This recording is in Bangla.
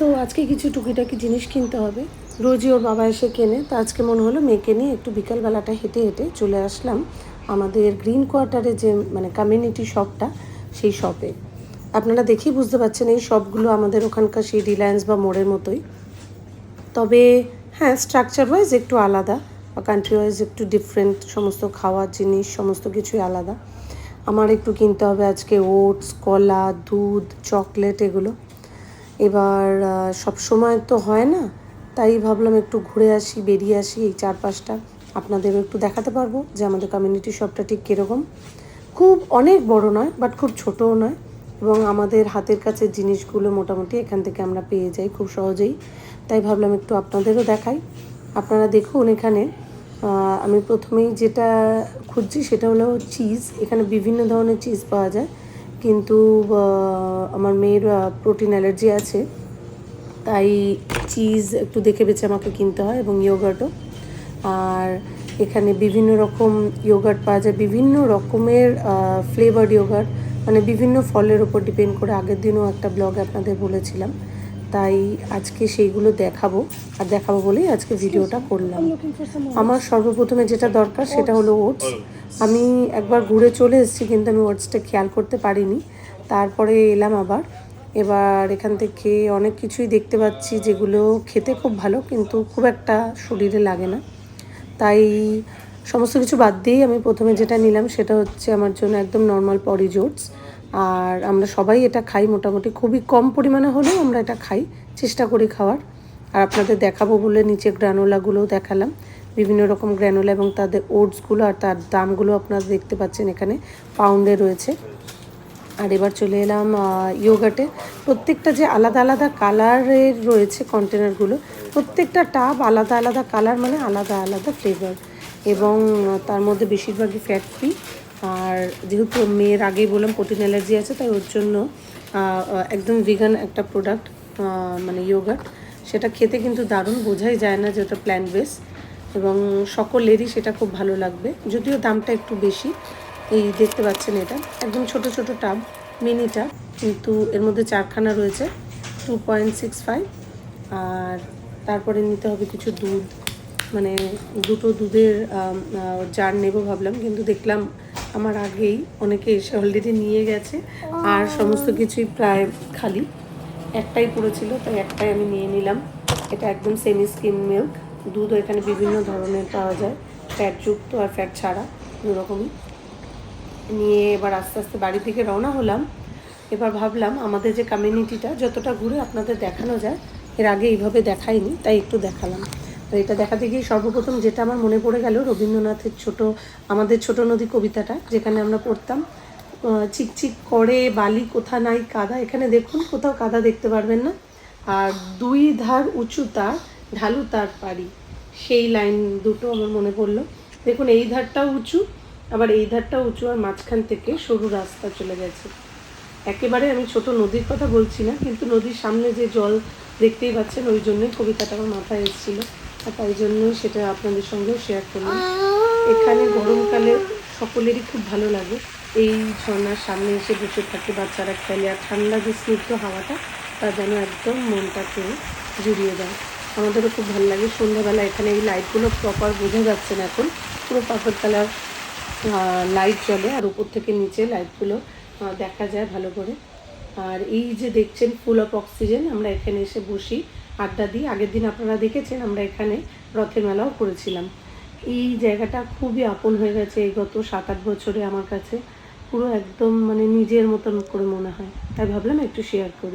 তো আজকে কিছু টুকিটাকি জিনিস কিনতে হবে। রোজই ওর বাবা এসে কেনে, তো আজকে মনে হলো মেয়েকে নিয়ে একটু বিকালবেলাটা হেঁটে হেঁটে চলে আসলাম আমাদের গ্রিন কোয়ার্টারে যে মানে কমিউনিটি শপটা সেই শপে আপনারা দেখেই বুঝতে পারছেন এই শপগুলো আমাদের ওখানকার সেই রিলায়েন্স বা মোড়ের মতোই। তবে হ্যাঁ স্ট্রাকচার ওয়াইজ একটু আলাদা বা কান্ট্রি ওয়াইজ একটু ডিফারেন্ট সমস্ত খাওয়ার জিনিস, সমস্ত কিছুই আলাদা। আমার একটু কিনতে হবে আজকে ওটস কলা, দুধ চকলেট এগুলো। এবার সব সময় তো হয় না, তাই ভাবলাম একটু ঘুরে আসি, বেরিয়ে আসি এই চারপাশটা। আপনাদেরও একটু দেখাতে পারব যে আমাদের কমিউনিটি শপটা ঠিক কীরকম। খুব অনেক বড় নয় বাট খুব ছোটও নয়। এবং আমাদের হাতের কাছে জিনিসগুলো মোটামুটি এখান থেকে আমরা পেয়ে যাই খুব সহজেই। তাই ভাবলাম একটু আপনাদেরও দেখাই। আপনারা দেখুন এখানে আমি প্রথমেই যেটা খুঁজছি সেটা হলো চিজ এখানে বিভিন্ন ধরনের চিজ পাওয়া যায়। কিন্তু আমার মেয়ের প্রোটিন অ্যালার্জি আছে। তাই চিজ একটু দেখে বেছে আমাকে কিনতে হয় এবং ইয়োগাটও আর এখানে বিভিন্ন রকম ইয়োগার্ট পাওয়া যায়, বিভিন্ন রকমের ফ্লেভার্ড ইয়োগার্ট। মানে বিভিন্ন ফলের ওপর ডিপেন্ড করে। আগের দিনও একটা ব্লগ আপনাদের বলেছিলাম। তাই আজকে সেইগুলো দেখাবো আর দেখাবো বলেই আজকে ভিডিওটা করলাম। আমার সর্বপ্রথমে যেটা দরকার সেটা হলো ওটস আমি একবার ঘুরে চলে এসেছি কিন্তু আমি ওটসটা খেয়াল করতে পারিনি। তারপরে এলাম আবার। এবার এখান থেকে অনেক কিছুই দেখতে পাচ্ছি যেগুলো খেতে খুব ভালো কিন্তু খুব একটা শরীরে লাগে না। তাই সমস্ত কিছু বাদ দিয়েই আমি প্রথমে যেটা নিলাম সেটা হচ্ছে আমার জন্য একদম নর্মাল পরিজ ওটস আর আমরা সবাই এটা খাই মোটামুটি। খুবই কম পরিমাণে হলেও আমরা এটা খাই, চেষ্টা করি খাওয়ার। আর আপনাদের দেখাবো বলে নিচে গ্রানোলাগুলোও দেখালাম। বিভিন্ন রকম গ্র্যানোলা এবং তাদের ওটসগুলো আর তার দামগুলো আপনারা দেখতে পাচ্ছেন এখানে, পাউন্ডে রয়েছে। আর এবার চলে এলাম ইয়োগাটে। প্রত্যেকটা যে আলাদা আলাদা কালারের রয়েছে কন্টেনারগুলো, প্রত্যেকটা টাব আলাদা আলাদা কালার মানে আলাদা আলাদা ফ্লেভার। এবং তার মধ্যে বেশিরভাগই ফ্যাট ফ্রি। আর যেহেতু মেয়ের আগেই বললাম প্রোটিন অ্যালার্জি আছে, তাই ওর জন্য একদম ভিগান একটা প্রোডাক্ট মানে ইয়োগাট সেটা খেতে কিন্তু দারুণ, বোঝাই যায় না যে ওটা প্ল্যান্ট বেস এবং সকলেরই সেটা খুব ভালো লাগবে। যদিও দামটা একটু বেশি, এই দেখতে পাচ্ছেন এটা, একদম ছোট ছোট টাব মিনি টাব কিন্তু এর মধ্যে চারখানা রয়েছে টু পয়েন্ট সিক্স ফাইভ আর তারপরে নিতে হবে কিছু দুধ মানে দুটো দুধের জার নেব ভাবলাম, কিন্তু দেখলাম আমার আগেই অনেকে এসে অলরেডি নিয়ে গেছে। আর সমস্ত কিছুই প্রায় খালি। একটাই পড়েছিল, তাই একটাই আমি নিয়ে নিলাম। এটা একদম সেমি স্কিম মিল্ক দুধ এখানে বিভিন্ন ধরনের পাওয়া যায়। ফ্যাটযুক্ত আর ফ্যাট ছাড়া দু রকমই নিয়ে এবার আস্তে আস্তে বাড়ি থেকে রওনা হলাম। এবার ভাবলাম আমাদের যে কমিউনিটিটা যতটা ঘুরে আপনাদের দেখানো যায়, এর আগে এইভাবে দেখাইনি, তাই একটু দেখালাম। আর এটা দেখাতে গিয়ে সর্বপ্রথম যেটা আমার মনে পড়ে গেল, রবীন্দ্রনাথের ছোট, আমাদের ছোট নদী কবিতাটা, যেখানে আমরা পড়তাম চিকচিক করে বালি কোথা নাই কাদা, এখানে দেখুন কোথাও কাদা দেখতে পারবেন না। আর দুই ধার উঁচু তার, ঢালু তার পারি সেই লাইন দুটো আমার মনে পড়ল। দেখুন, এই ধারটাও উঁচু, আবার এই ধারটাও উঁচু আর মাঝখান থেকে সরু রাস্তা চলে গেছে। একেবারে আমি ছোট নদীর কথা বলছি না, কিন্তু নদীর সামনে যে জল দেখতেই পাচ্ছেন, ওই জন্যই কবিতাটা আমার মাথায় এসেছিল। তাই জন্য সেটা আপনাদের সঙ্গেও শেয়ার করলাম। এখানে গরমকালে সকলেরই খুব ভালো লাগে। এই ঝর্ণার সামনে এসে বসে থাকে বাচ্চারা খেলে, আর ঠান্ডা যে স্নিগ্ধ হাওয়াটা, তা যেন একদম মনটাকে জুড়িয়ে দেয়। আমাদেরও খুব ভালো লাগে। সন্ধ্যাবেলা এখানে এই লাইটগুলো প্রপার বোঝা যাচ্ছে না এখন। পুরো পাথর কালার লাইট জ্বলে, আর উপর থেকে নিচে লাইটগুলো দেখা যায় ভালো করে। আর এই যে দেখছেন ফুল অফ অক্সিজেন আমরা এখানে এসে বসি। আড্ডা দিই। আগের দিন আপনারা দেখেছেন, আমরা এখানে রথের মেলাও করেছিলাম। এই জায়গাটা খুবই আপন হয়ে গেছে এই গত সাত আট বছরে আমার কাছে। পুরো একদম মানে নিজের মতন করে মনে হয়। তাই ভাবলাম একটু শেয়ার করি।